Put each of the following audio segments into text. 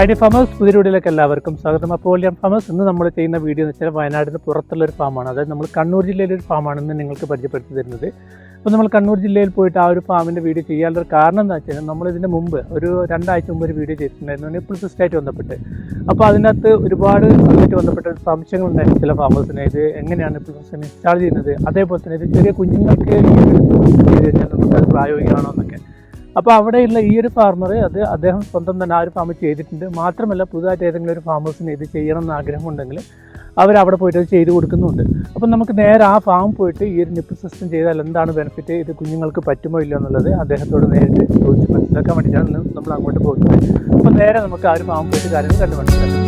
Idea farmers പുതിയ എല്ലാവർക്കും സ്വാഗതം. അപ്പോൾ വോളിയം ഫാമേഴ്സ് ഇന്ന് നമ്മൾ ചെയ്യുന്ന വീഡിയോ എന്ന് വെച്ചാൽ വയനാടിന് പുറത്തുള്ള ഒരു ഫാമാണ്. അതായത് നമ്മൾ കണ്ണൂർ ജില്ലയിലെ ഒരു ഫാമാണെന്ന് നിങ്ങൾക്ക് പരിചയപ്പെടുത്തി തരുന്നത്. അപ്പോൾ നമ്മൾ കണ്ണൂർ ജില്ലയിൽ പോയിട്ട് ആ ഒരു ഫാമിന്റെ വീഡിയോ ചെയ്യാനുള്ള കാരണം എന്താ വെച്ചാൽ നമ്മൾ ഇതിന് മുമ്പ് ഒരു രണ്ടാഴ്ച മുമ്പ് ഒരു വീഡിയോ ചെയ്തിട്ടുണ്ടായിരുന്നു. ഇപ്പോൾ സിസ്റ്റായിട്ട് ബന്ധപ്പെട്ട് അപ്പോൾ അതിനകത്ത് ഒരുപാട് ഇതുമായിട്ട് ബന്ധപ്പെട്ട സംശയങ്ങളുണ്ടായിരുന്നു ചില ഫാമേഴ്സിനെ. ഇത് എങ്ങനെയാണ് ഇപ്പോൾ സിസ്റ്റം ഇൻസ്റ്റാൾ ചെയ്യുന്നത്? അതേപോലെ തന്നെ ഇത് ചെറിയ കുഞ്ഞുങ്ങൾക്ക് ചെയ്ത് കഴിഞ്ഞാൽ നമുക്കത് പ്രായോഗികമാണോ എന്നൊക്കെ. അപ്പോൾ അവിടെയുള്ള ഈ ഒരു ഫാർമർ അത് അദ്ദേഹം സ്വന്തം തന്നെ ആ ഒരു ഫാം ചെയ്തിട്ടുണ്ട്. മാത്രമല്ല പുതുതായിട്ട് ഏതെങ്കിലും ഒരു ഫാമേഴ്സിന് ഇത് ചെയ്യണം എന്ന് ആഗ്രഹമുണ്ടെങ്കിൽ അവർ അവിടെ പോയിട്ട് അത് ചെയ്ത് കൊടുക്കുന്നുണ്ട്. അപ്പം നമുക്ക് നേരെ ആ ഫാം പോയിട്ട് ഈ ഒരു നിപ്പ് സിസ്റ്റം ചെയ്താൽ എന്താണ് ബെനിഫിറ്റ് ഇത് കുഞ്ഞുങ്ങൾക്ക് പറ്റുമോ ഇല്ലയോ എന്നുള്ളത് അദ്ദേഹത്തോട് നേരിട്ട് ചോദിച്ച് മനസ്സിലാക്കാൻ വേണ്ടിയിട്ടാണ് നമ്മൾ അങ്ങോട്ട് പോകുന്നത്. അപ്പം നേരെ നമുക്ക് ആ ഒരു ഫാം പോയിട്ട് കാര്യങ്ങൾ കണ്ടു മനസ്സിലാക്കാം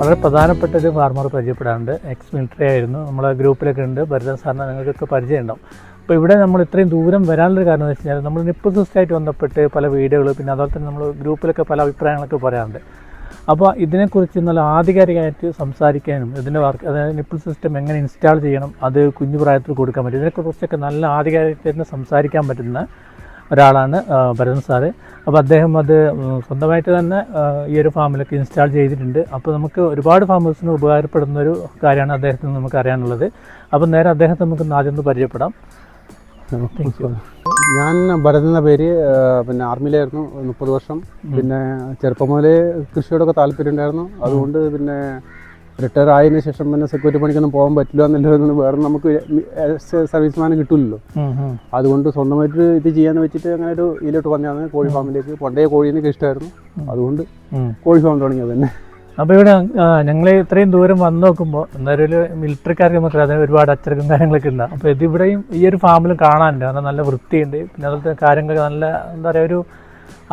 വളരെ പ്രധാനപ്പെട്ട ഒരു ഫാർമർ പരിചയപ്പെടാറുണ്ട്. എക്സ് മിലിറ്ററി ആയിരുന്നു. നമ്മളെ ഗ്രൂപ്പിലൊക്കെ ഉണ്ട്. ഭരതൻ സാറിന് നിങ്ങൾക്കൊക്കെ പരിചയമുണ്ടാവും. അപ്പോൾ ഇവിടെ നമ്മൾ ഇത്രയും ദൂരം വരാനുള്ള കാരണം എന്ന് വെച്ച് കഴിഞ്ഞാൽ നമ്മൾ നിപ്പിൾ സിസ്റ്റമായിട്ട് ബന്ധപ്പെട്ട് പല വീഡിയോകൾ പിന്നെ അതുപോലെ തന്നെ നമ്മൾ ഗ്രൂപ്പിലൊക്കെ പല അഭിപ്രായങ്ങളൊക്കെ പറയാറുണ്ട്. അപ്പോൾ ഇതിനെക്കുറിച്ച് നല്ല ആധികാരികമായിട്ട് സംസാരിക്കാനും ഇതിന്റെ വർക്ക് അതായത് നിപ്പിൾ സിസ്റ്റം എങ്ങനെ ഇൻസ്റ്റാൾ ചെയ്യണം അത് കുഞ്ഞു പ്രായത്തിൽ കൊടുക്കാൻ പറ്റും ഇതിനെക്കുറിച്ചൊക്കെ നല്ല ആധികാരികമായിട്ട് സംസാരിക്കാൻ പറ്റുന്ന ഒരാളാണ് ഭരതൻ സാറ്. അപ്പോൾ അദ്ദേഹം അത് സ്വന്തമായിട്ട് തന്നെ ഈ ഒരു ഫാമിലൊക്കെ ഇൻസ്റ്റാൾ ചെയ്തിട്ടുണ്ട്. അപ്പോൾ നമുക്ക് ഒരുപാട് ഫാമേഴ്സിന് ഉപകാരപ്പെടുന്ന ഒരു കാര്യമാണ് അദ്ദേഹത്തിന് നമുക്ക് അറിയാനുള്ളത്. അപ്പോൾ നേരെ അദ്ദേഹത്തെ നമുക്ക് ആദ്യം ഒന്ന് പരിചയപ്പെടാം. ഞാൻ ഭരത് എന്ന പേര് പിന്നെ ആർമിയിലായിരുന്നു മുപ്പത് വർഷം. പിന്നെ ചെറുപ്പം മുതലേ കൃഷിയോടൊക്കെ താല്പര്യം ഉണ്ടായിരുന്നു അതുകൊണ്ട് പിന്നെ റിട്ടയർ ആയതിനു ശേഷം പിന്നെ സെക്യൂരിറ്റി പണിക്കൊന്നും പോകാൻ പറ്റില്ല എന്നുള്ളത് വേറെ നമുക്ക് സർവീസ്മാനം കിട്ടില്ലല്ലോ അതുകൊണ്ട് സ്വന്തമായിട്ട് ഇത് ചെയ്യാന്ന് വെച്ചിട്ട് അങ്ങനെ ഒരു ഇതിലോട്ട് വന്നതാണ് കോഴി ഫാമിലേക്ക്. പണ്ടേ കോഴീനൊക്കെ ഇഷ്ടമായിരുന്നു അതുകൊണ്ട് കോഴി ഫാം തുടങ്ങിയത് തന്നെ. അപ്പോൾ ഇവിടെ ഞങ്ങൾ ഇത്രയും ദൂരം വന്നു നോക്കുമ്പോൾ എന്തായാലും ഒരു മിലിറ്ററിക്കാർക്ക് നമുക്ക് അതിന് ഒരുപാട് അച്ചടക്കം കാര്യങ്ങളൊക്കെ ഉണ്ട് അപ്പോൾ ഇത് ഇവിടെയും ഈ ഒരു ഫാമിലും കാണാനുണ്ട് കാരണം നല്ല വൃത്തിയുണ്ട്. പിന്നെ അതുപോലത്തെ കാര്യങ്ങളൊക്കെ നല്ല എന്താ പറയുക ഒരു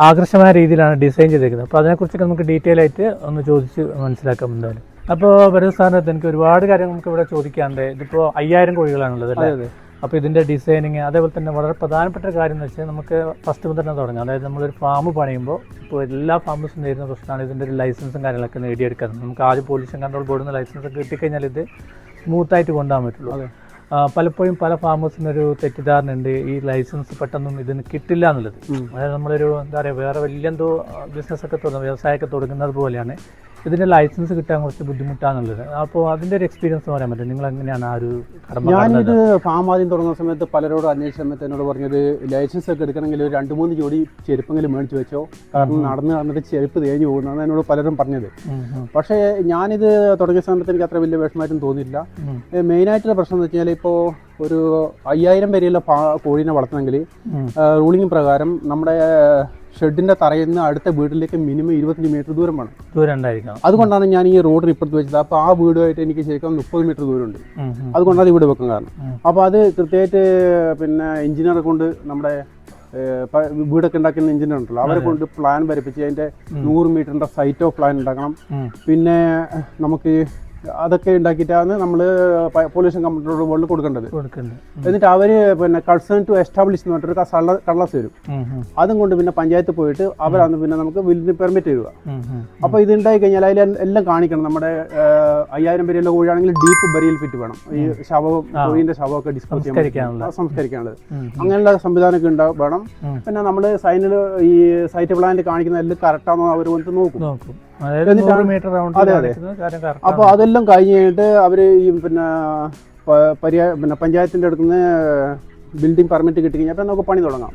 ആകർഷമായ രീതിയിലാണ് ഡിസൈൻ ചെയ്തേക്കുന്നത്. അപ്പോൾ അതിനെക്കുറിച്ചൊക്കെ നമുക്ക് ഡീറ്റെയിൽ ആയിട്ട് ഒന്ന് ചോദിച്ച് മനസ്സിലാക്കാം എന്തായാലും. അപ്പോൾ വരുന്ന സ്ഥാനത്ത് എനിക്ക് ഒരുപാട് കാര്യങ്ങൾ നമുക്ക് ഇവിടെ ചോദിക്കാണ്ട് ഇതിപ്പോൾ അയ്യായിരം കോഴികളാണുള്ളത് അല്ലേ? അപ്പോൾ ഇതിന്റെ ഡിസൈനിങ് അതേപോലെ തന്നെ വളരെ പ്രധാനപ്പെട്ട കാര്യം എന്ന് വെച്ചാൽ നമുക്ക് ഫസ്റ്റ് മുതൽ തന്നെ തുടങ്ങാം. അതായത് നമ്മളൊരു ഫാം പണിയുമ്പോൾ ഇപ്പോൾ എല്ലാ ഫാമേഴ്സും നേരിടുന്ന പ്രശ്നമാണ് ഇതിന്റെ ഒരു ലൈസൻസും കാര്യങ്ങളൊക്കെ നേടിയെടുക്കാൻ നമുക്ക് ആദ്യം പൊല്യൂഷൻ കൺട്രോൾ ബോർഡിൽ നിന്ന് ലൈസൻസ് ഒക്കെ കിട്ടിക്കഴിഞ്ഞാൽ ഇത് സ്മൂത്തായിട്ട് കൊണ്ടുപോകാൻ പറ്റുള്ളൂ. പലപ്പോഴും പല ഫാമേഴ്സിനൊരു തെറ്റിദ്ധാരണ ഉണ്ട്. ഈ ലൈസൻസ് പെട്ടെന്നും ഇതിന് കിട്ടില്ല എന്നുള്ളത്. അതായത് നമ്മളൊരു എന്താ പറയുക വേറെ വലിയ എന്തോ ബിസിനസ്സൊക്കെ തുടങ്ങും വ്യവസായമൊക്കെ തുടങ്ങുന്നത് പോലെയാണ്. ഇതിന്റെ ലൈസൻസ് കിട്ടാൻ കുറച്ച് ബുദ്ധിമുട്ടാന്നുള്ളത്. അപ്പോൾ അതിന്റെ ഒരു എക്സ്പീരിയൻസ് പറയാൻ പറ്റും നിങ്ങൾ എങ്ങനെയാണ് ആ ഒരു കടമ ഞാനിത് ഫാം ആദ്യം തുടങ്ങുന്ന സമയത്ത് പലരോട് അന്വേഷിച്ച സമയത്ത് എന്നോട് പറഞ്ഞത് ലൈസൻസ് ഒക്കെ എടുക്കണമെങ്കിൽ ഒരു രണ്ട് മൂന്ന് ജോഡി ചെരുപ്പെങ്കിലും മേടിച്ച് വെച്ചോ. കാരണം നടന്ന് നടന്നിട്ട് ചെരുപ്പ് തേഞ്ഞു പോകുന്നതാണ് എന്നോട് പലരും പറഞ്ഞത്. പക്ഷേ ഞാനിത് തുടങ്ങിയ സമയത്ത് എനിക്ക് അത്ര വലിയ വിഷമമായിട്ടും തോന്നിയില്ല മെയിൻ മെയിനായിട്ടുള്ള പ്രശ്നം എന്ന് വെച്ചാൽ ഇപ്പോൾ ഒരു അയ്യായിരം വരെയുള്ള ഫാ കോഴീനെ വളർത്തണമെങ്കിൽ. റൂളിംഗ് പ്രകാരം നമ്മുടെ ഷെഡിന്റെ തറയിൽ നിന്ന് അടുത്ത വീട്ടിലേക്ക് മിനിമം ഇരുപത്തഞ്ച് മീറ്റർ ദൂരം വേണം ദൂരം ഉണ്ടായിരിക്കണം. അതുകൊണ്ടാണ് ഞാൻ ഈ റോഡിന് ഇപ്പുറത്ത് വെച്ചത്. അപ്പോൾ ആ വീടുമായിട്ട് എനിക്ക് ശരിക്കും മുപ്പത് മീറ്റർ ദൂരമുണ്ട്. അതുകൊണ്ടാണ് ഇവിടെ വെക്കാൻ കാരണം. അപ്പൊ അപ്പോൾ അത് കൃത്യമായിട്ട് പിന്നെ എഞ്ചിനീയറെ കൊണ്ട് നമ്മുടെ വീടൊക്കെ ഉണ്ടാക്കുന്ന എഞ്ചിനീയർ ഉണ്ടല്ലോ. അവരെ കൊണ്ട് പ്ലാൻ വരപ്പിച്ച് അതിന്റെ നൂറ് മീറ്ററിന്റെ സൈറ്റ് ഓഫ് പ്ലാൻ ഉണ്ടാക്കണം. പിന്നെ നമുക്ക് അതൊക്കെ ഉണ്ടാക്കിയിട്ടാണ് നമ്മൾ പൊല്യൂഷൻ കൺട്രോൾ ബോർഡിൽ കൊടുക്കേണ്ടത്. എന്നിട്ട് അവർ പിന്നെ കൺസേൺ ടു എസ്റ്റാബ്ലിഷ് എന്ന് പറഞ്ഞിട്ട് കള്ളസ് വരും. അതും കൊണ്ട് പിന്നെ പഞ്ചായത്ത് പോയിട്ട് അവരാണ് പിന്നെ നമുക്ക് വില്ലിന് പെർമിറ്റ് തരിക. അപ്പോൾ ഇത് ഉണ്ടായി കഴിഞ്ഞാൽ അതിൽ എല്ലാം കാണിക്കണം. നമ്മുടെ അയ്യായിരം പേരുള്ള കോഴിയാണെങ്കിൽ ഡീപ്പ് ബറിയിൽ ഫിറ്റ് വേണം. ഈ ശവവും കോഴിന്റെ ശവമൊക്കെ ഡിസ്കസ് ചെയ്യാൻ സംസ്കരിക്കാനുള്ളത്. അങ്ങനെയുള്ള സംവിധാനമൊക്കെ ഉണ്ടാവും വേണം. പിന്നെ നമ്മൾ സൈനിൽ ഈ സൈറ്റ് പ്ലാനിൽ കാണിക്കുന്ന എല്ലാം കറക്റ്റാണോ അവർ വന്നിട്ട് നോക്കും. അപ്പോൾ. അതെല്ലാം കഴിഞ്ഞ് കഴിഞ്ഞിട്ട് അവർ ഈ പിന്നെ പരിയാ പിന്നെ പഞ്ചായത്തിന്റെ അടുത്തുനിന്ന് ബിൽഡിംഗ് പെർമിറ്റ് കിട്ടി കഴിഞ്ഞാൽ നമുക്ക് പണി തുടങ്ങാം.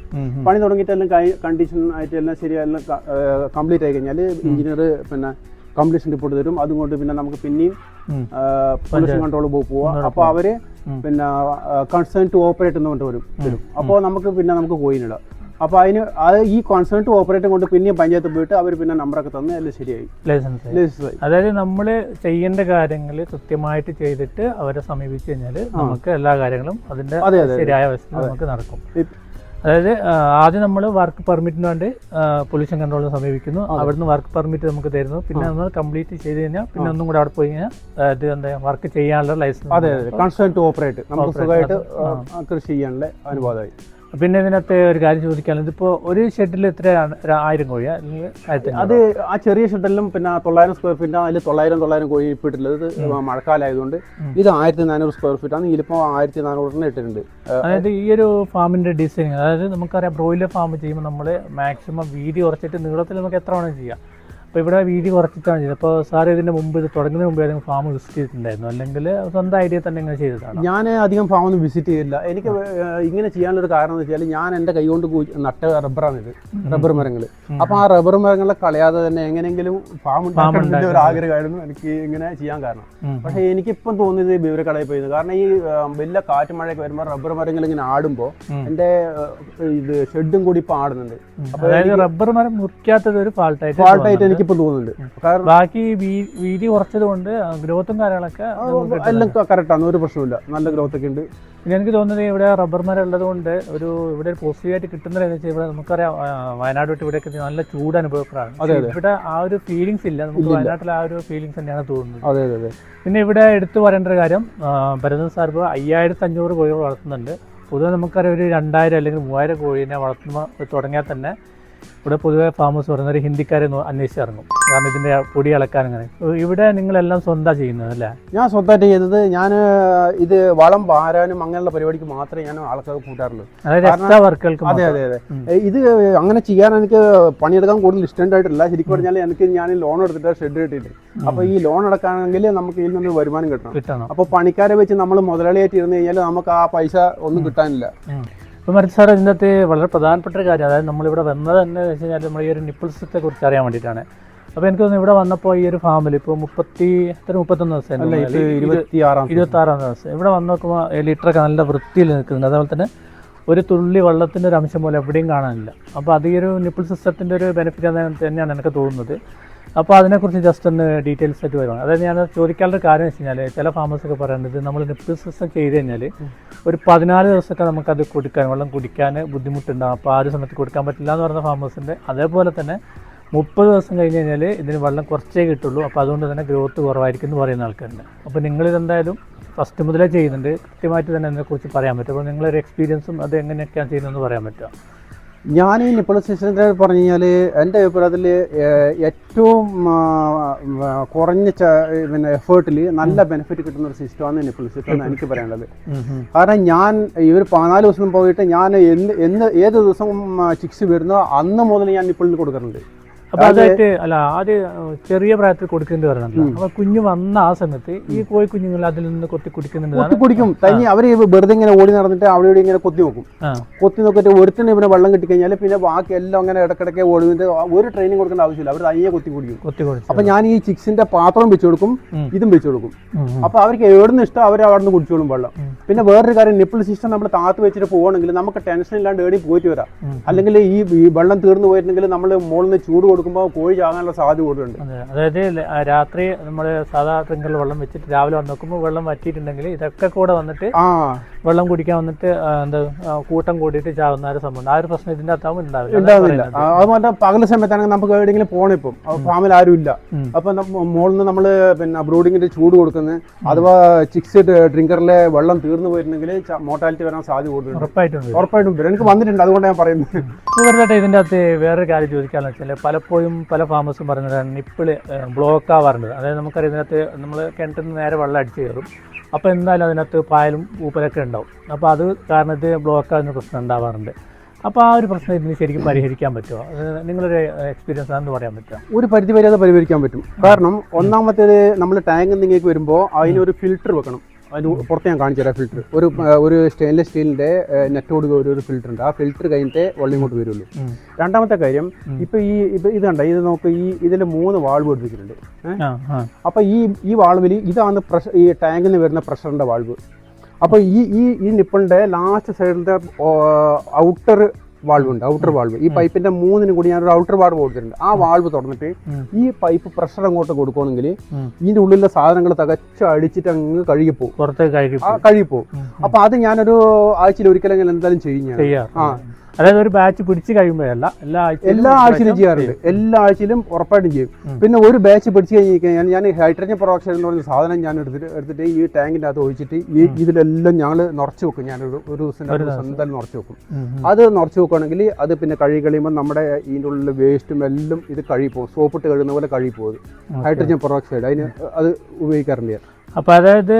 പണി തുടങ്ങിയിട്ട് എല്ലാം കണ്ടീഷൻ ആയിട്ട് എല്ലാം ശരിയെല്ലാം കംപ്ലീറ്റ് ആയി കഴിഞ്ഞാൽ എഞ്ചിനീയർ പിന്നെ കംപ്ലീഷൻ റിപ്പോർട്ട് തരും. അതും കൊണ്ട് പിന്നെ നമുക്ക് പിന്നെയും. പൊല്യൂഷൻ കൺട്രോൾ പോവാം. അപ്പോൾ അവർ പിന്നെ കൺസേൺ ടു ഓപ്പറേറ്റ് എന്ന് പറഞ്ഞിട്ട് വരും. അപ്പോൾ നമുക്ക് പിന്നെ നമുക്ക് കോയിനിടാം അപ്പോൾ അതിന് അത് ഈ കൺസേൺ ഓപ്പറേറ്റർ ഓപ്പറേറ്റ് കൊണ്ട് പിന്നെയും പഞ്ചായത്ത് പോയിട്ട് അവർ പിന്നെ നമ്പറൊക്കെ തന്ന് എല്ലാം ശരിയായി. ലൈസൻസ് ആയി. ലൈസൻസ് ആയി. അതായത് നമ്മൾ ചെയ്യേണ്ട കാര്യങ്ങൾ കൃത്യമായിട്ട് ചെയ്തിട്ട് അവരെ സമീപിച്ചു കഴിഞ്ഞാൽ നമുക്ക് എല്ലാ കാര്യങ്ങളും അതിന്റെ അതെ, അതെ, അതെ. ശരിയായ അവസ്ഥ നമുക്ക് നടക്കും. അതായത് ആദ്യം നമ്മൾ വർക്ക് പെർമിറ്റിന് വേണ്ടി പൊല്യൂഷൻ കൺട്രോളിനെ സമീപിക്കുന്നു. അവിടുന്ന് വർക്ക് പെർമിറ്റ് നമുക്ക് തരുന്നു. പിന്നെ നമ്മൾ കംപ്ലീറ്റ് ചെയ്ത് കഴിഞ്ഞാൽ പിന്നെ ഒന്നും കൂടെ അവിടെ പോയി കഴിഞ്ഞാൽ ഇത് എന്താ വർക്ക് ചെയ്യാനുള്ള ലൈസൻസ് അതെ അതെ. ടു ഓപ്പറേറ്റ് നമുക്ക് സുഖമായിട്ട് കൃഷി ചെയ്യാനുള്ള അനുവാദമായി. പിന്നെ ഇതിനകത്ത് ഒരു കാര്യം ചോദിക്കാനുള്ളത്. ഇതിപ്പോൾ ഒരു ഷെഡിൽ എത്രയാണ് ആയിരം കോഴിയാ അല്ലെങ്കിൽ അത് ആ ചെറിയ ഷെഡിലും പിന്നെ തൊള്ളായിരം സ്ക്വയർ ഫീറ്റ് അതിൽ തൊള്ളായിരം തൊള്ളായിരം കോഴി ഇട്ടിട്ടുള്ളത് ഇത് മഴക്കാലമായതുകൊണ്ട് ഇത് ആയിരത്തി നാനൂറ് സ്ക്വയർ ഫീറ്റ് ആണ്. ഇതിലിപ്പോൾ ആയിരത്തി നാനൂറിന് ഇട്ടിട്ടുണ്ട്. അതായത് ഈ ഒരു ഫാമിന്റെ ഡിസൈൻ അതായത് നമുക്കറിയാം ബ്രോയിലർ ഫാം ചെയ്യുമ്പോൾ നമ്മൾ മാക്സിമം വീതി കുറച്ചിട്ട് നീളത്തിൽ നമുക്ക് എത്ര വേണമെങ്കിലും ചെയ്യാം. അപ്പോൾ ഇവിടെ വീതി കുറച്ചിട്ടാണ് ചെയ്തത്. അപ്പോൾ സാർ ഇതിന്റെ മുമ്പ് ഇത് തുടങ്ങുന്നതിന് മുമ്പ് ഏതെങ്കിലും ഫാം വിസിറ്റ് ചെയ്തിട്ടുണ്ടായിരുന്നു? അല്ലെങ്കിൽ സ്വന്തം ഐഡിയ തന്നെ ഇങ്ങനെ ചെയ്തതാണ്? ഞാൻ അധികം ഫാം ഒന്നും വിസിറ്റ് ചെയ്തില്ല. എനിക്ക് ഇങ്ങനെ ചെയ്യാനുള്ളൊരു കാരണം എന്ന് വെച്ചാൽ ഞാൻ എന്റെ കൈ കൊണ്ട് റബ്ബറാണ് ഇത്. റബ്ബർ മരങ്ങൾ അപ്പോൾ ആ റബ്ബർ മരങ്ങളെ കളയാതെ തന്നെ എങ്ങനെയെങ്കിലും ഫാം ഉണ്ടാക്കുന്ന ഒരു ആഗ്രഹമായിരുന്നു. എനിക്ക് ഇങ്ങനെ ചെയ്യാൻ കാരണം. പക്ഷേ എനിക്കിപ്പം തോന്നിയത് വിവരക്കടയിൽ പോയത് കാരണം ഈ വലിയ കാറ്റ് മഴയൊക്കെ വരുമ്പോൾ റബ്ബർ മരങ്ങൾ ഇങ്ങനെ ആടുമ്പോൾ എന്റെ എന്റെ ഇത് ഷെഡും കൂടി ഇപ്പം ആടുന്നുണ്ട്. റബ്ബർ മരം മുറിക്കാത്തത് ഒരു ഫാൾട്ടായിട്ട് ഫാൾട്ടായിട്ട് എനിക്കിപ്പോൾ തോന്നുന്നുണ്ട്. കാരണം ബാക്കി വീതി കുറച്ചത് കൊണ്ട് ഗ്രോത്തും കാര്യങ്ങളൊക്കെ എല്ലാം കറക്റ്റാണ്. ഒരു പ്രശ്നമില്ല നല്ല ഗ്രോത്ത് ഒക്കെ ഉണ്ട്. പിന്നെ എനിക്ക് തോന്നുന്നത് ഇവിടെ റബ്ബർ മരം ഉള്ളത് കൊണ്ട് ഒരു ഇവിടെ പോസിറ്റീവായിട്ട് കിട്ടുന്നില്ല വെച്ചാൽ ഇവിടെ നമുക്കറിയാം വയനാട് വിട്ട് ഇവിടെയൊക്കെ നല്ല ചൂട് അനുഭവപ്പെടാണ്. ഇവിടെ ആ ഒരു ഫീലിങ്സ് ഇല്ല. നമുക്ക് വയനാട്ടിൽ ആ ഒരു ഫീലിങ്സ് തന്നെയാണ് തോന്നുന്നത്. അതെ അതെ പിന്നെ ഇവിടെ എടുത്തു പറയേണ്ട ഒരു കാര്യം ഭരതൻ സാർ ഇപ്പോൾ അയ്യായിരത്തി അഞ്ഞൂറ് കോഴികൾ വളർത്തുന്നുണ്ട്. പൊതുവെ നമുക്കറിയാം ഒരു രണ്ടായിരം അല്ലെങ്കിൽ മൂവായിരം കോഴീനെ വളർത്തുമ്പോൾ തുടങ്ങിയാൽ തന്നെ ഇവിടെ പൊതുവെ ഫാമേഴ്സ് പറയുന്നത് ഹിന്ദിക്കാരെ നോ- അന്വേഷിച്ചിറങ്ങും. കാരണം ഇതിന്റെ പൊടി ഇളക്കാൻ അങ്ങനെ. ഇവിടെ നിങ്ങളെല്ലാം സ്വന്തം ചെയ്യുന്നത് അല്ലേ? ഞാൻ സ്വന്തമായിട്ട് ചെയ്യുന്നത് ഞാൻ ഇത് വളം വാരാനും അങ്ങനെയുള്ള പരിപാടിക്ക് മാത്രമേ ഞാൻ ആൾക്കാർ കൂട്ടാറുള്ളൂ. അതെ അതെ അതെ. ഇത് അങ്ങനെ ചെയ്യാൻ എനിക്ക് പണിയെടുക്കാൻ കൂടുതൽ ഇഷ്ടമായിട്ടില്ല ശരിക്കും പറഞ്ഞാൽ എനിക്ക് ഞാൻ ലോൺ എടുത്തിട്ട് ഷെഡ് കിട്ടിയിട്ട് അപ്പോൾ ഈ ലോൺ അടക്കാണെങ്കിൽ നമുക്ക് ഇതിൽ നിന്ന് വരുമാനം കിട്ടണം. കിട്ടണം. അപ്പോൾ പണിക്കാരെ വെച്ച് നമ്മൾ മുതലാളിയായിട്ട് ഇരുന്ന് കഴിഞ്ഞാൽ നമുക്ക് ആ പൈസ ഒന്നും കിട്ടാനില്ല. അപ്പോൾ മരിച്ച സാർ ഇതിനകത്ത് വളരെ പ്രധാനപ്പെട്ട ഒരു കാര്യം. അതായത് നമ്മളിവിടെ വന്നത് തന്നെ വെച്ച് കഴിഞ്ഞാൽ നമ്മൾ ഈ ഒരു നിപ്പിൾ സിസ്റ്റത്തെ കുറിച്ച് അറിയാൻ വേണ്ടിയിട്ടാണ്. അപ്പോൾ എനിക്ക് തോന്നുന്നു ഇവിടെ വന്നപ്പോൾ ഈ ഒരു ഫാമിൽ ഇപ്പോൾ മുപ്പത്തി എത്ര മുപ്പത്തൊന്ന് ദിവസം അല്ല ഇത് ഇരുപത്തി ആറാം ഇരുപത്തി ആറാം ദിവസം. ഇവിടെ വന്ന് നോക്കുമ്പോൾ ലിറ്ററൊക്കെ നല്ല വൃത്തിയിൽ നിൽക്കുന്നുണ്ട്. അതുപോലെ തന്നെ ഒരു തുള്ളി വെള്ളത്തിന്റെ ഒരു അംശം പോലെ എവിടെയും കാണാനില്ല. അപ്പോൾ അത് ഈ ഒരു നിപ്പിൾ സിസ്റ്റത്തിന്റെ ഒരു ബെനിഫിറ്റ് തന്നെയാണ് എനിക്ക് തോന്നുന്നത്. അപ്പോൾ അതിനെക്കുറിച്ച് ജസ്റ്റ് ഒന്ന് ഡീറ്റെയിൽസ് ആയിട്ട് വരുവാണ് അതായത് ഞാൻ ചോദിക്കാനുള്ള കാര്യം വെച്ച് കഴിഞ്ഞാൽ ചില ഫാമേഴ്സൊക്കെ പറയുന്നത് നമ്മൾ നിപ്പിൾ സിസ്റ്റം ചെയ്ത് കഴിഞ്ഞാൽ ഒരു പതിനാല് ദിവസമൊക്കെ നമുക്കത് കുടിക്കാൻ വെള്ളം കുടിക്കാൻ ബുദ്ധിമുട്ടുണ്ടാകും അപ്പോൾ ആ ഒരു സമയത്ത് കൊടുക്കാൻ പറ്റില്ല എന്ന് പറയുന്ന ഫാമേഴ്സിന്റെ അതേപോലെ തന്നെ മുപ്പത് ദിവസം കഴിഞ്ഞ് കഴിഞ്ഞാൽ ഇതിന് വെള്ളം കുറച്ചേ കിട്ടുള്ളൂ. അപ്പോൾ അതുകൊണ്ട് തന്നെ ഗ്രോത്ത് കുറവായിരിക്കും എന്ന് പറയുന്ന ആൾക്കാരുണ്ട്. അപ്പോൾ നിങ്ങളിതെന്തായാലും ഫസ്റ്റ് മുതലേ ചെയ്യുന്നുണ്ട്. കൃത്യമായിട്ട് തന്നെ അതിനെക്കുറിച്ച് പറയാൻ പറ്റും. അപ്പോൾ നിങ്ങളൊരു എക്സ്പീരിയൻസും അത് എങ്ങനെയൊക്കെയാണ് ചെയ്യുന്നതെന്ന് പറയാൻ പറ്റുമോ ഞാൻ ഈ നിപ്പിൾ സിസ്റ്റത്തെ പറഞ്ഞു കഴിഞ്ഞാൽ എന്റെ അഭിപ്രായത്തിൽ ഏറ്റവും കുറഞ്ഞ പിന്നെ എഫേർട്ടിൽ നല്ല ബെനിഫിറ്റ് കിട്ടുന്ന ഒരു സിസ്റ്റമാണ് നിപ്പിൾ സിസ്റ്റം എന്ന് എനിക്ക് പറയാനുള്ളത്. കാരണം ഞാൻ ഈ ഒരു പതിനാല് ദിവസം പോയിട്ട് ഞാൻ എന്ന് എന്ന് ഏത് ദിവസം ചിക്സ് വരുന്നോ അന്ന് മുതൽ ഞാൻ നിപ്പിളിന് കൊടുക്കുന്നുണ്ട് അപ്പോൾ അതായിട്ട് അല്ല ആദ്യം ചെറിയ പ്രായത്തിൽ കൊടുക്കേണ്ടി വരണം അപ്പൊ കുഞ്ഞു വന്ന ആ സമയത്ത് ഈ കോഴി കുഞ്ഞുങ്ങൾ അതിൽ നിന്ന് കൊത്തി കുടിക്കുന്നുണ്ട്. കൊത്തി കുടിക്കും. തനി അവർ വെറുതെ ഇങ്ങനെ ഓടി നടന്നിട്ട് അവിടെ ഇവിടെ ഇങ്ങനെ കൊത്തി നോക്കും കൊത്തി നോക്കിയിട്ട് ഒരുത്തിന് ഇവനെ വെള്ളം കിട്ടിക്കഴിഞ്ഞാൽ പിന്നെ ബാക്കി എല്ലാം അങ്ങനെ ഇടക്കിടക്ക് ഓടുന്നിട്ട് ഒരു ട്രെയിനിങ് കൊടുക്കേണ്ട ആവശ്യമില്ല. അവർ തനിയെ കൊത്തി കുടിക്കും. കൊത്തി കൊടുക്കും അപ്പൊ ഞാൻ ഈ ചിക്സിന്റെ പാത്രം വെച്ചു കൊടുക്കും. ഇതും വെച്ചു കൊടുക്കും. അപ്പൊ അവർക്ക് എവിടുന്ന് ഇഷ്ടം അവർ അവിടെ നിന്ന് കുടിച്ചോളും വെള്ളം. പിന്നെ വേറൊരു കാര്യം നിപ്പിൾ സിസ്റ്റം നമ്മൾ താത്ത് വെച്ചിട്ട് പോകണമെങ്കിൽ നമുക്ക് ടെൻഷൻ ഇല്ലാണ്ട് ഏടി പോയിട്ട് വരാം. അല്ലെങ്കിൽ ഈ വെള്ളം തീർന്നു പോയിട്ടുണ്ടെങ്കിൽ നമ്മൾ മുകളിൽ നിന്ന് ചൂട് കൊടുക്കുമ്പോൾ കോഴി ചാകാനുള്ള സാധ്യത കൂടുതലുണ്ട്. അതെ. അതായത് രാത്രി നമ്മൾ സാധാ ഡ്രിങ്കറിൽ വെള്ളം വെച്ചിട്ട് രാവിലെ വന്ന് നോക്കുമ്പോൾ വെള്ളം വറ്റിയിട്ടുണ്ടെങ്കിൽ ഇതൊക്കെ കൂടെ വന്നിട്ട് ആ. വെള്ളം കുടിക്കാൻ വന്നിട്ട് എന്താ കൂട്ടം കൂടിയിട്ട് ചാവുന്ന ഒരു സംഭവം ആ ഒരു പ്രശ്നം ഇതിന്റെ അകത്താവും ഉണ്ടാവില്ല. അതാ മാത്രം പകൽ സമയത്താണെങ്കിൽ നമുക്ക് എവിടെയെങ്കിലും പോകണം ഇപ്പം. ഫാമിൽ ആരും ഇല്ല. അപ്പൊ മുകളിൽ നിന്ന് നമ്മൾ പിന്നെ ബ്രൂഡിങ്ങിന്റെ ചൂട് കൊടുക്കുന്നത് അഥവാ ചിക്സ് ഡ്രിങ്കറിലെ വെള്ളം തീർന്നു പോയിട്ടുണ്ടെങ്കിൽ മോർട്ടാലിറ്റി വരാൻ സാധ്യത കൂടുതലുണ്ട്. ഉറപ്പായിട്ടും. ഉറപ്പായിട്ടും എനിക്ക് വന്നിട്ടുണ്ട് അതുകൊണ്ടാണ് ഞാൻ പറയുന്നത്. ഇതിന്റെ അകത്ത് വേറൊരു കാര്യം ചോദിക്കാന്ന് വെച്ചാൽ പലപ്പോഴും പല ഫാമേഴ്സും പറഞ്ഞതാണ് നിപ്പിൾ ബ്ലോക്ക് ആവാറുണ്ട് അതായത് നമുക്കറിയാം ഇതിനകത്ത് നമ്മൾ കിണറ്റിൽ നിന്ന് നേരെ വെള്ളം അടിച്ച് കയറും. അപ്പോൾ എന്തായാലും അതിനകത്ത് പായലും ഊപ്പലൊക്കെ ഉണ്ടാവും. അപ്പോൾ അത് കാരണം ഇത് ബ്ലോക്ക് ആകുന്ന പ്രശ്നം ഉണ്ടാവാറുണ്ട്. അപ്പോൾ ആ ഒരു പ്രശ്നം ഇതിന് ശരിക്കും പരിഹരിക്കാൻ പറ്റുമോ നിങ്ങളൊരു എക്സ്പീരിയൻസ് ആണെന്ന് പറയാൻ പറ്റുമോ ഒരു പരിധി വരെ അത് പരിഹരിക്കാൻ പറ്റും. കാരണം ഒന്നാമത്തേത് നമ്മൾ ടാങ്ക് നിങ്ങൾക്ക് വരുമ്പോൾ അതിനൊരു ഫിൽറ്റർ വെക്കണം. അതിന് പുറത്ത് ഞാൻ കാണിച്ചു തരാം ഫിൽറ്റർ ഒരു ഒരു സ്റ്റെയിൻലെസ് സ്റ്റീലിന്റെ നെറ്റോട് ഒരു ഒരു ഫിൽറ്റർ ഉണ്ട്. ആ ഫിൽറ്റർ കഴിഞ്ഞിട്ടേ വെള്ളം ഇങ്ങോട്ട് വരുള്ളൂ. രണ്ടാമത്തെ കാര്യം ഇപ്പൊ ഈ ഇപ്പൊ ഇത് കണ്ട? ഇത് നോക്ക് ഈ ഇതിൽ മൂന്ന് വാൾവ് എടുത്തിട്ടുണ്ട് ഏഹ് ആ ആ. അപ്പൊ ഈ ഈ വാൾവിൽ ഇതാണ് പ്രഷർ ഈ ടാങ്കിൽ നിന്ന് വരുന്ന പ്രഷറിന്റെ വാൾവ് അപ്പോൾ ഈ ഈ ഈ നിപ്പിളിന്റെ ലാസ്റ്റ് സൈഡിലത്തെ ഔട്ടർ വാൾവ് ഉണ്ട് ഔട്ടർ വാൾവ്. ഈ പൈപ്പിന്റെ മൂന്നിനും കൂടി ഞാൻ ഒരു ഔട്ടർ വാൾവ് കൊടുത്തിട്ടുണ്ട്. ആ വാൾവ് തുറന്നിട്ട് ഈ പൈപ്പ് പ്രഷർ അങ്ങോട്ട് കൊടുക്കുകയാണെങ്കിൽ ഇതിന്റെ ഉള്ളിലെ സാധനങ്ങൾ തകച്ചു അടിച്ചിട്ട് അങ്ങ് കഴുകിപ്പോ പുറത്തേക്ക് കഴുകി ആ കഴുകിപ്പോവും. അപ്പൊ അത് ഞാനൊരു ആഴ്ചയിൽ ഒരിക്കലെങ്കിലും എന്തായാലും ചെയ്യും ഞാൻ. ആ. അതായത് ഒരു ബാച്ച് പിടിച്ച് കഴിയുമ്പോഴല്ല എല്ലാ ആഴ്ചയിലും എല്ലാ ആഴ്ചയിലും ചെയ്യാറുണ്ട്. എല്ലാ ആഴ്ചയിലും ഉറപ്പായിട്ടും ചെയ്യും. പിന്നെ ഒരു ബാച്ച് പിടിച്ച് കഴിഞ്ഞ് കഴിഞ്ഞാൽ ഞാൻ ഹൈഡ്രജൻ പ്രൊഡക്ഷൻ എന്ന് പറഞ്ഞ സാധനം ഞാൻ എടുത്തിട്ട് എടുത്തിട്ട് ഈ ടാങ്കിന്റെ അകത്ത് ഒഴിച്ചിട്ട് ഈ ഇതിലെല്ലാം ഞങ്ങൾ നിറച്ച് വെക്കും. ഞാൻ ഒരു ഒരു ദിവസം രണ്ട് ദിവസം എന്തായാലും നിറച്ച് വെക്കും. അത് നിറച്ച് വെക്കുകയാണെങ്കിൽ അത് പിന്നെ കഴുകി കഴിയുമ്പോൾ നമ്മുടെ ഇതിന്റെ ഉള്ളിൽ വേസ്റ്റും എല്ലാം ഇത് കഴുകി പോകും സോപ്പിട്ട് കഴുകുന്ന പോലെ കഴുകി പോകും ഹൈഡ്രജൻ പെറോക്സൈഡ് അതിന് അത് ഉപയോഗിക്കാറുണ്ട് ഞാൻ അപ്പൊ അതായത്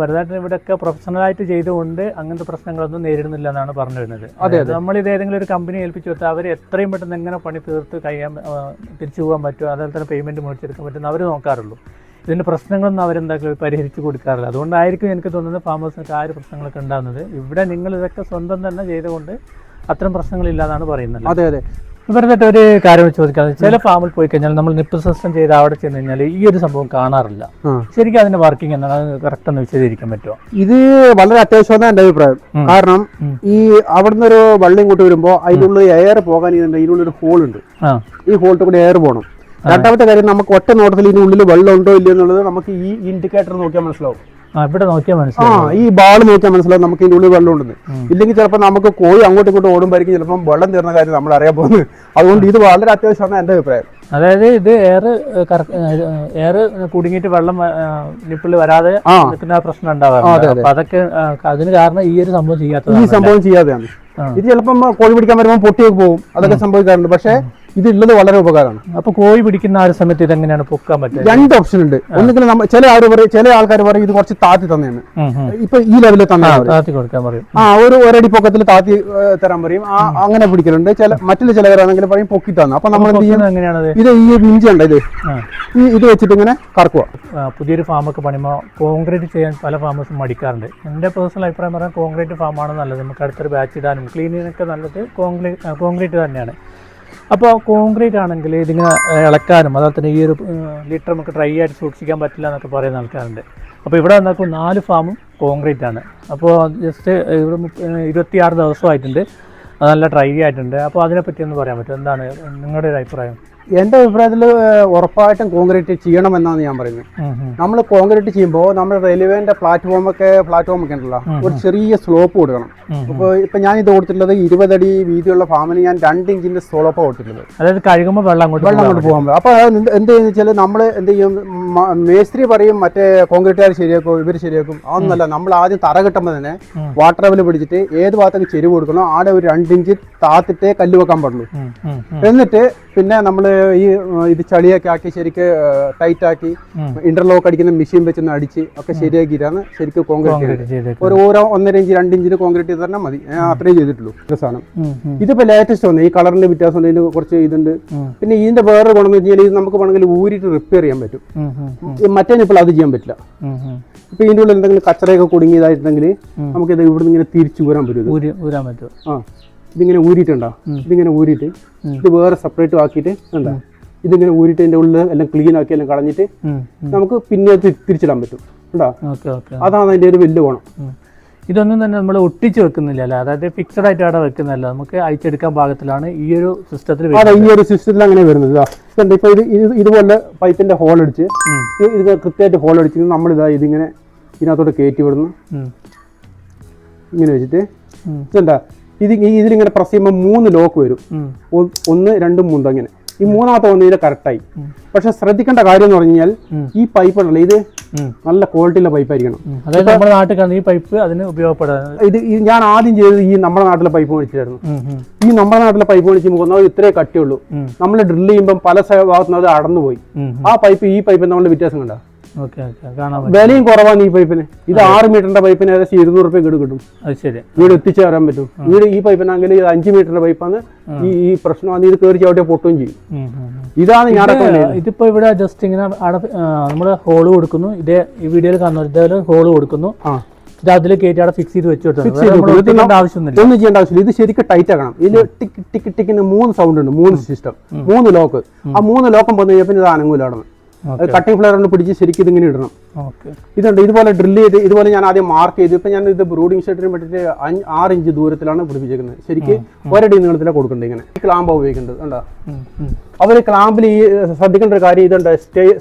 വരദായിട്ട് ഇവിടെയൊക്കെ പ്രൊഫഷണലായിട്ട് ചെയ്തുകൊണ്ട് അങ്ങനത്തെ പ്രശ്നങ്ങളൊന്നും നേരിടുന്നില്ല എന്നാണ് പറഞ്ഞു വരുന്നത്. അതായത് നമ്മൾ ഇത് ഏതെങ്കിലും ഒരു കമ്പനി ഏൽപ്പിച്ചു കൊടുത്താൽ അവർ എത്രയും പെട്ടെന്ന് എങ്ങനെ പണി തീർത്ത് കഴിയാൻ തിരിച്ചു പോകാൻ പറ്റുമോ അതുപോലെ തന്നെ പേയ്മെന്റ് മേടിച്ചെടുക്കാൻ പറ്റും അവർ നോക്കാറുള്ളൂ. ഇതിന്റെ പ്രശ്നങ്ങളൊന്നും അവരെന്തായാലും പരിഹരിച്ചു കൊടുക്കാറില്ല. അതുകൊണ്ടായിരിക്കും എനിക്ക് തോന്നുന്നത് ഫാമേഴ്സിനൊക്കെ ആ ഒരു പ്രശ്നങ്ങളൊക്കെ ഉണ്ടാകുന്നത്. ഇവിടെ നിങ്ങൾ ഇതൊക്കെ സ്വന്തം തന്നെ ചെയ്തുകൊണ്ട് അത്തരം പ്രശ്നങ്ങളില്ലാതാണ് പറയുന്നത്. അതെ അതെ. വെറുതെ ഒരു കാര്യം ചോദിക്കാം ചില ഫാമിൽ പോയി കഴിഞ്ഞാൽ നമ്മൾ നിപ്പ് സിസ്റ്റം ചെയ്ത് അവിടെ ചെന്ന് കഴിഞ്ഞാൽ ഈ ഒരു സംഭവം കാണാറില്ല. ശരിക്കും അതിന്റെ വർക്കിംഗ് എന്താണ്? അത് കറക്റ്റ് ഒന്ന് വിശദീകരിക്കാൻ പറ്റുമോ? ഇത് വളരെ അത്യാവശ്യമാണ് എന്റെ അഭിപ്രായം. കാരണം ഈ അവിടുന്ന് ഒരു വള്ളിയും കൂട്ടി വരുമ്പോൾ അതിനുള്ളിൽ എയർ പോകാൻ ഇതിനുള്ളിൽ ഒരു ഹോൾ ഉണ്ട്. ഈ ഹോളിൽ കൂടി എയർ പോകണം രണ്ടാമത്തെ കാര്യം നമുക്ക് ഒറ്റ നോട്ടത്തിൽ ഇതിനുള്ളിൽ വെള്ളം ഉണ്ടോ ഇല്ലയോ എന്നുള്ളത് നമുക്ക് ഈ ഇൻഡിക്കേറ്റർ നോക്കിയാൽ മനസ്സിലാവും. ഇവിടെ നോക്കിയാൽ ആ ഈ ബാൾ നോക്കിയാൽ മനസ്സിലാവും നമുക്ക് ഇതിനുള്ളിൽ ഉള്ളിൽ വെള്ളം ഉണ്ടെന്ന്. ഇല്ലെങ്കിൽ ചിലപ്പോൾ നമുക്ക് കോഴി അങ്ങോട്ടും ഇങ്ങോട്ടും ഓടുമ്പോഴേക്കും ചിലപ്പം വെള്ളം തീർന്ന കാര്യം നമ്മൾ അറിയാൻ പോകുന്നത് അതുകൊണ്ട് ഇത് വളരെ അത്യാവശ്യമാണ് എന്റെ അഭിപ്രായം. അതായത് ഇത് എയർ എയർ കുടുങ്ങിയിട്ട് വെള്ളം നിപ്പിൾ വരാതെ നിൽക്കുന്ന പ്രശ്നം ഉണ്ടാവാറുണ്ട് അപ്പൊ അതൊക്കെ അതിന് കാരണം ഈ ഒരു സംഭവം ഈ സംഭവം ചെയ്യാതെയാണ്. ഇത് ചിലപ്പം കോഴി പിടിക്കാൻ വരുമ്പോൾ പൊട്ടിയൊക്കെ പോകും. അതൊക്കെ സംഭവിക്കാറുണ്ട്. പക്ഷേ ഇത് ഉള്ളത് വളരെ ഉപകാരമാണ്. അപ്പൊ കോഴി പിടിക്കുന്ന ആ ഒരു സമയത്ത് ഇതെങ്ങനെയാണ് പൊക്കാൻ പറ്റുക? രണ്ട് ഓപ്ഷൻ ഉണ്ട് ഒന്നുകിൽ നമ്മൾ ചില ആൾ പറയും ചില ആൾക്കാർ പറയും ഇത് കുറച്ച് താത്തി തന്നെയാണ് ഇപ്പൊ ഈ ലെവലിൽ തന്നെ താത്തി കൊടുക്കാൻ പറയും. ആ ഒരു ഒരടി പൊക്കത്തിൽ താത്തി തരാൻ പറയും. ആ അങ്ങനെ പിടിക്കലുണ്ട്. ചില മറ്റുള്ള ചിലവരാണെങ്കിൽ പറയും പൊക്കി തന്നു. അപ്പൊ നമ്മൾ എന്ത് ഇത് ഈ മിഞ്ചി ഉണ്ട് ഇത്? ഈ ഇത് വെച്ചിട്ട് ഇങ്ങനെ കറക്കുക പുതിയൊരു പുതിയൊരു ഫാമൊക്കെ പണിയുമ്പോൾ കോൺക്രീറ്റ് ചെയ്യാൻ പല ഫാമേഴ്സും മടിക്കാറുണ്ട്. എന്റെ പേഴ്സണൽ അഭിപ്രായം പറഞ്ഞാൽ കോൺക്രീറ്റ് ഫാമാണ് നല്ലത്. നമുക്ക് അടുത്തൊരു ബാച്ച് ഇടാനും ക്ലീനിങ്ങിനൊക്കെ നല്ലത് കോൺക്രീറ്റ് കോൺക്രീറ്റ് തന്നെയാണ്. അപ്പോൾ കോൺക്രീറ്റ് ആണെങ്കിൽ ഇതിങ്ങനെ ഇളക്കാനും അതുപോലെ തന്നെ ഈ ഒരു ലിറ്റർ നമുക്ക് ഡ്രൈ ആയിട്ട് സൂക്ഷിക്കാൻ പറ്റില്ല എന്നൊക്കെ പറയുന്ന ആൾക്കാരുണ്ട്. അപ്പോൾ ഇവിടെ വന്നപ്പോൾ നാല് ഫാമും കോൺക്രീറ്റ് ആണ്. അപ്പോൾ ജസ്റ്റ് ഇവിടെ ഇരുപത്തിയാറ് ദിവസമായിട്ടുണ്ട്. നല്ല ഡ്രൈ ആയിട്ടുണ്ട്. അപ്പോൾ അതിനെപ്പറ്റി ഒന്ന് പറയാൻ പറ്റും എന്താണ് നിങ്ങളുടെ ഒരു അഭിപ്രായം? എന്റെ അഭിപ്രായത്തിൽ ഉറപ്പായിട്ടും കോൺക്രീറ്റ് ചെയ്യണമെന്നാണ് ഞാൻ പറയുന്നത്. നമ്മൾ കോൺക്രീറ്റ് ചെയ്യുമ്പോൾ നമ്മൾ റെയിൽവേന്റെ പ്ലാറ്റ്ഫോം ഒക്കെ പ്ലാറ്റ്ഫോം ഒക്കെ ഉണ്ടല്ലോ ഒരു ചെറിയ സ്ലോപ്പ് കൊടുക്കണം. അപ്പോൾ ഇപ്പൊ ഞാൻ ഇത് കൊടുത്തിട്ടുള്ളത് ഇരുപതടി വീതിയുള്ള ഫാമിന് ഞാൻ രണ്ട് ഇഞ്ചിന്റെ സ്ലോപ്പ് കൊടുത്തിട്ടുള്ളത് അതായത് കഴുകുമ്പോൾ വെള്ളം വെള്ളം കൊണ്ട് പോകാൻ അപ്പോൾ എന്ത് ചെയ്യുന്ന വെച്ചാൽ നമ്മൾ എന്ത് ചെയ്യും? മേസ്ത്രി പറയും മറ്റേ കോൺക്രീറ്റുകാർ ശരിയാക്കും ഇവർ ശരിയാക്കും. അതൊന്നല്ല നമ്മൾ ആദ്യം തറ കിട്ടുമ്പോൾ തന്നെ വാട്ടർ ലെവൽ പിടിച്ചിട്ട് ഏത് ഭാഗത്തേക്ക് ചെരുവ് കൊടുക്കണോ ആടെ ഒരു രണ്ട് ഇഞ്ച് താത്തിട്ടേ കല്ല് വെക്കാൻ പാടുള്ളൂ. എന്നിട്ട് പിന്നെ നമ്മൾ ഈ ഇത് ചളിയൊക്കെ ആക്കി ശരിക്ക് ടൈറ്റ് ആക്കി ഇന്റർലോക്ക് അടിക്കുന്ന മെഷീൻ വെച്ചൊന്ന് അടിച്ച് ഒക്കെ ശരിയാക്കിയിട്ടാണ് ശരിക്കും കോൺക്രീറ്റ് ഒരു ഓരോ ഒന്നര ഇഞ്ച് രണ്ട് ഇഞ്ചിന് കോൺക്രീറ്റ് ചെയ്ത് തന്നെ മതി. ഞാൻ അത്രയും ചെയ്തിട്ടുള്ളൂ സാധനം. ഇതിപ്പോ ലേറ്റസ്റ്റ് വന്നു ഈ കളറിന്റെ വ്യത്യാസം ഉണ്ട് ഇതിന് കുറച്ച് ഇതുണ്ട്. പിന്നെ ഇതിന്റെ വേറെ ഗുണം എന്ന് വെച്ചാൽ ഇത് നമുക്ക് വേണമെങ്കിൽ ഊരിട്ട് റിപ്പയർ ചെയ്യാൻ പറ്റും. ഉം, ഉം, ഉം, മറ്റേ ഇപ്പോൾ അത് ചെയ്യാൻ പറ്റില്ല. ഇപ്പൊ ഇതിന്റെ ഉള്ളിൽ എന്തെങ്കിലും കച്ചറയൊക്കെ കുടുങ്ങിയതായിട്ടുണ്ടെങ്കിൽ നമുക്കിത് നിന്ന് ഇങ്ങനെ തിരിച്ചു ഊരാൻ പറ്റും ഊരി ഊരാൻ പറ്റും. ആ. ഇതിങ്ങനെ ഊരിയിട്ടുണ്ടോ? ഇതിങ്ങനെ ഊരിയിട്ട് ഇത് വേറെ സെപ്പറേറ്റ് ആക്കിയിട്ട് എന്താ? ഇതിങ്ങനെ ഊരിയിട്ട് ഇതിന്റെ ഉള്ളിൽ എല്ലാം ക്ലീൻ ആക്കി എല്ലാം കളഞ്ഞിട്ട്. നമുക്ക് പിന്നെ തിരിച്ചിടാൻ പറ്റും. ഉണ്ടോ അതാണ് അതിന്റെ ഒരു വലിയ ഗുണം. ഇതൊന്നും തന്നെ നമ്മൾ ഒട്ടിച്ച് വെക്കുന്നില്ലല്ലോ. അതായത് ഫിക്സഡ് ആയിട്ട് അവിടെ വെക്കുന്നല്ല നമുക്ക് അയച്ചെടുക്കാൻ പാകത്തിലാണ് ഈ ഒരു സിസ്റ്റത്തിൽ അതെ ഈ ഒരു സിസ്റ്റത്തിൽ അങ്ങനെ വരുന്നത്. ഇതുണ്ട്. ഇപ്പൊ ഇത് ഇത് ഇതുപോലെ പൈപ്പിന്റെ ഹോൾ അടിച്ച് ഇത് ഇത് കൃത്യമായിട്ട് ഹോൾ അടിച്ച് നമ്മൾ ഇതാ ഇതിങ്ങനെ ഇതിനകത്തോട്ട് കയറ്റി വിടുന്നു. ഇങ്ങനെ വെച്ചിട്ട് ഇതുണ്ടാ ഇത് ഇതിലിങ്ങനെ പ്രസ് ചെയ്യുമ്പോൾ മൂന്ന് ലോക്ക് വരും. ഒന്ന് രണ്ടും മൂന്നും അങ്ങനെ. ഈ മൂന്നാമത്തെ വന്നു ഇതിന്റെ കറക്റ്റായി പക്ഷെ ശ്രദ്ധിക്കേണ്ട കാര്യം എന്ന് പറഞ്ഞു കഴിഞ്ഞാൽ ഈ പൈപ്പ് ഉണ്ടല്ലോ ഇത് നല്ല ക്വാളിറ്റിയുള്ള പൈപ്പ് ആയിരിക്കണം. അതായത് നമ്മുടെ നാട്ടിൽ ഈ പൈപ്പ് അതിന് ഉപയോഗപ്പെടുന്നത് ഇത് ഞാൻ ആദ്യം ചെയ്തത് ഈ നമ്മുടെ നാട്ടിലെ പൈപ്പ് മേടിച്ചായിരുന്നു ഈ നമ്മുടെ നാട്ടിലെ പൈപ്പ് മേടിച്ച് ഒന്നാമത് ഇത്രേ കട്ടിയുള്ളൂ. നമ്മൾ ഡ്രിൽ ചെയ്യുമ്പോൾ പല ഭാഗത്തുനിന്ന് അത് അടന്നുപോയി. ആ പൈപ്പ് ഈ പൈപ്പ് തമ്മിൽ വ്യത്യാസം കണ്ട? വിലയും കുറവാണ് ഈ പൈപ്പിന്. ഇത് ആറ് മീറ്ററിന്റെ പൈപ്പിന് ഏകദേശം ഇരുന്നൂറ് റുപ്യ കിട് കിട്ടും. അത് ശരി. വീട് എത്തിച്ചു തരാൻ പറ്റും. വീട് ഈ പൈപ്പിനാണെങ്കിൽ ഇത് അഞ്ച് മീറ്ററിന്റെ പൈപ്പാണ്. ഈ ഈ പ്രശ്നമാണ് ഇത് കയറി ചവിട്ടിയ പൊട്ടുകയും ചെയ്യും. ഇതാണ് ഞാൻ ഇത് ഇതിപ്പോ ഇവിടെ ജസ്റ്റ് ഇങ്ങനെ നമ്മുടെ ഹോൾ കൊടുക്കുന്നു. ഇതേ ഈ വീഡിയോയിൽ കാണുന്നു ഇതേപോലെ ഹോൾ കൊടുക്കുന്നു. ഇത് അതിൽ കയറ്റി അവിടെ ഫിക്സ് ചെയ്ത് വെച്ച് ആവശ്യമൊന്നുമില്ല. ഒന്നും ചെയ്യേണ്ട ആവശ്യമില്ല. ഇത് ശരിക്കും ടൈറ്റ് ആക്കണം. ഇതിൽ ടിക്ക് ടിക്ക് ടിക്കിന് മൂന്ന് സൗണ്ട് ഉണ്ട്. മൂന്ന് സിസ്റ്റം മൂന്ന് ലോക്ക് ആ മൂന്ന് ലോക്കം വന്നു കഴിഞ്ഞാൽ പിന്നെ ഇത് അനങ്ങൂല അവിടെ. കട്ടിംഗ് ഫ്ലയർ കൊണ്ട് പിടിച്ച് ശരിക്കും ഇതിങ്ങനെ ഇടണം. ഇതുണ്ട് ഇതുപോലെ ഡ്രില്ല് ചെയ്ത് ഇതുപോലെ ഞാൻ ആദ്യം മാർക്ക് ചെയ്തു. ഇപ്പൊ ഞാൻ ഇത് ബ്രൂഡിംഗ് ഷെഡിന് വേണ്ടിയിട്ട് അഞ്ച് ആറ് ഇഞ്ച് ദൂരത്തിലാണ് പിടിപ്പിച്ചിരിക്കുന്നത്. ശരിക്ക് ഒരടി നീളത്തിലാണ് കൊടുക്കേണ്ടത് ഇങ്ങനെ. ക്ലാമ്പ് ഉപയോഗിക്കേണ്ടത് കണ്ടോ? അവർ ക്ലാമ്പിൽ ഈ ശ്രദ്ധിക്കേണ്ട ഒരു കാര്യം ഇതുണ്ട്.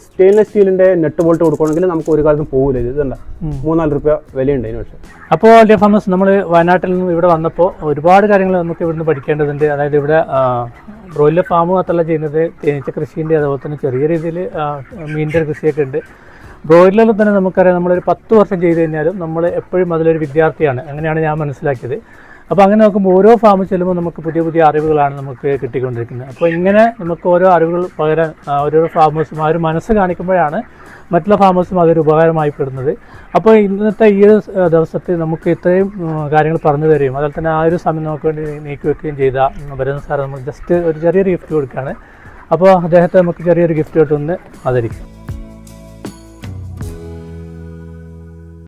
സ്റ്റെയിൻലെസ് സ്റ്റീലിന്റെ നെറ്റ് ബോൾട്ട് കൊടുക്കണമെങ്കിൽ നമുക്ക് ഒരു കാലത്തും പോകില്ല ഇത് ഇതുണ്ട്. മൂന്നാൽ രൂപ വിലയുണ്ട് അതിന് പക്ഷേ. അപ്പോൾ ഡിയർ ഫാമസ് നമ്മൾ വയനാട്ടിൽ നിന്ന് ഇവിടെ വന്നപ്പോൾ ഒരുപാട് കാര്യങ്ങൾ നമുക്ക് ഇവിടുന്ന് പഠിക്കേണ്ടതുണ്ട്. അതായത് ഇവിടെ ബ്രോയിലർ ഫാം മാത്രമല്ല ചെയ്യുന്നത്. തേനീച്ച കൃഷിന്റെ അതുപോലെ തന്നെ ചെറിയ രീതിയിൽ മീനിന്റെ കൃഷിയൊക്കെ ഉണ്ട്. ബ്രോയിലറിൽ തന്നെ നമുക്കറിയാം നമ്മളൊരു പത്ത് വർഷം ചെയ്ത് കഴിഞ്ഞാലും നമ്മൾ എപ്പോഴും അതിലൊരു വിദ്യാർത്ഥിയാണ്. അങ്ങനെയാണ് ഞാൻ മനസ്സിലാക്കിയത്. അപ്പോൾ അങ്ങനെ നോക്കുമ്പോൾ ഓരോ ഫാമിൽ ചെല്ലുമ്പോൾ നമുക്ക് പുതിയ പുതിയ അറിവുകളാണ് നമുക്ക് കിട്ടിക്കൊണ്ടിരിക്കുന്നത്. അപ്പോൾ ഇങ്ങനെ നമുക്ക് ഓരോ അറിവുകൾ പകരാൻ ആ, ഓരോ ഫാമേഴ്സും ആ ഒരു മനസ്സ് കാണിക്കുമ്പോഴാണ് മറ്റുള്ള ഫാമേഴ്സും അതൊരു ഉപകാരമായി പെടുന്നത്. അപ്പോൾ ഇന്നത്തെ ഈ ഒരു ദിവസത്തിൽ നമുക്ക് ഇത്രയും കാര്യങ്ങൾ പറഞ്ഞു തരികയും അതുപോലെ തന്നെ ആ ഒരു സമയം നമുക്ക് വേണ്ടി നീക്കി വെക്കുകയും ചെയ്ത വരുന്ന സാർ നമുക്ക് ജസ്റ്റ് ഒരു ചെറിയൊരു ഗിഫ്റ്റ് കൊടുക്കുകയാണ്. അപ്പോൾ അദ്ദേഹത്തെ നമുക്ക് ചെറിയൊരു ഗിഫ്റ്റ് ആയിട്ടൊന്ന് ആദരിക്കും.